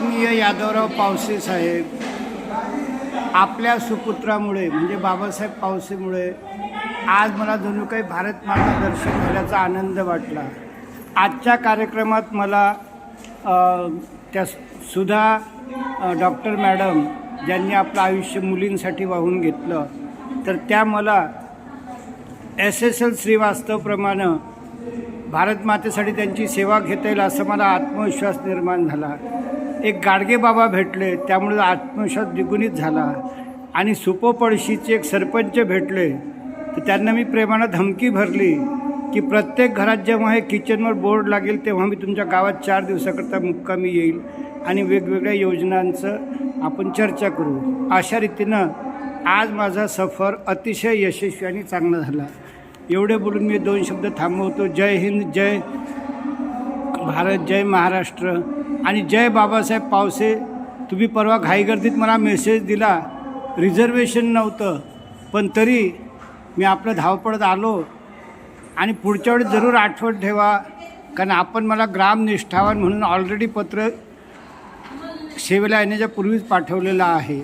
आदरणीय यादवराव पावसे साहेब आपल्या सुपुत्रामुळे म्हणजे बाबासाहेब पावसेमुळे आज मला जणू काही भारत माता दर्शन झाल्याचा आनंद वाटला. आजच्या कार्यक्रमात मला त्या सुधा डॉक्टर मॅडम ज्यांनी आपलं आयुष्य मुलींसाठी वाहून घेतलं तर त्या मला एस एस एल श्रीवास्तवप्रमाणे भारत मातेसाठी त्यांची सेवा घेता येईल असं मला आत्मविश्वास निर्माण झाला. एक गाडगे बाबा भेटले त्यामुळे आत्मविश्वास द्विगुणित झाला. आणि सुपोपळशीचे एक सरपंच भेटले तर त्यांना मी प्रेमानं धमकी भरली की प्रत्येक घरात जेव्हा हे किचनवर बोर्ड लागेल तेव्हा मी तुमच्या गावात चार दिवसाकरता मुक्कामी येईल आणि वेगवेगळ्या योजनांचं आपण चर्चा करू. अशा रीतीनं आज माझा सफर अतिशय यशस्वी आणि चांगला झाला. एवढे बोलून मी दोन शब्द थांबवतो. जय हिंद जय भारत जय महाराष्ट्र. आणि जय बाबासाहेब पावसे तुम्ही परवा घाईगर्दीत मला मेसेज दिला. रिझर्वेशन नव्हतं पण तरी मी आपलं धावपळत आलो. आणि पुढच्या वेळी जरूर आठवण ठेवा कारण आपण मला ग्राम निष्ठावान म्हणून ऑलरेडी पत्र सेवेला येण्याच्या पूर्वीच पाठवलेलं आहे.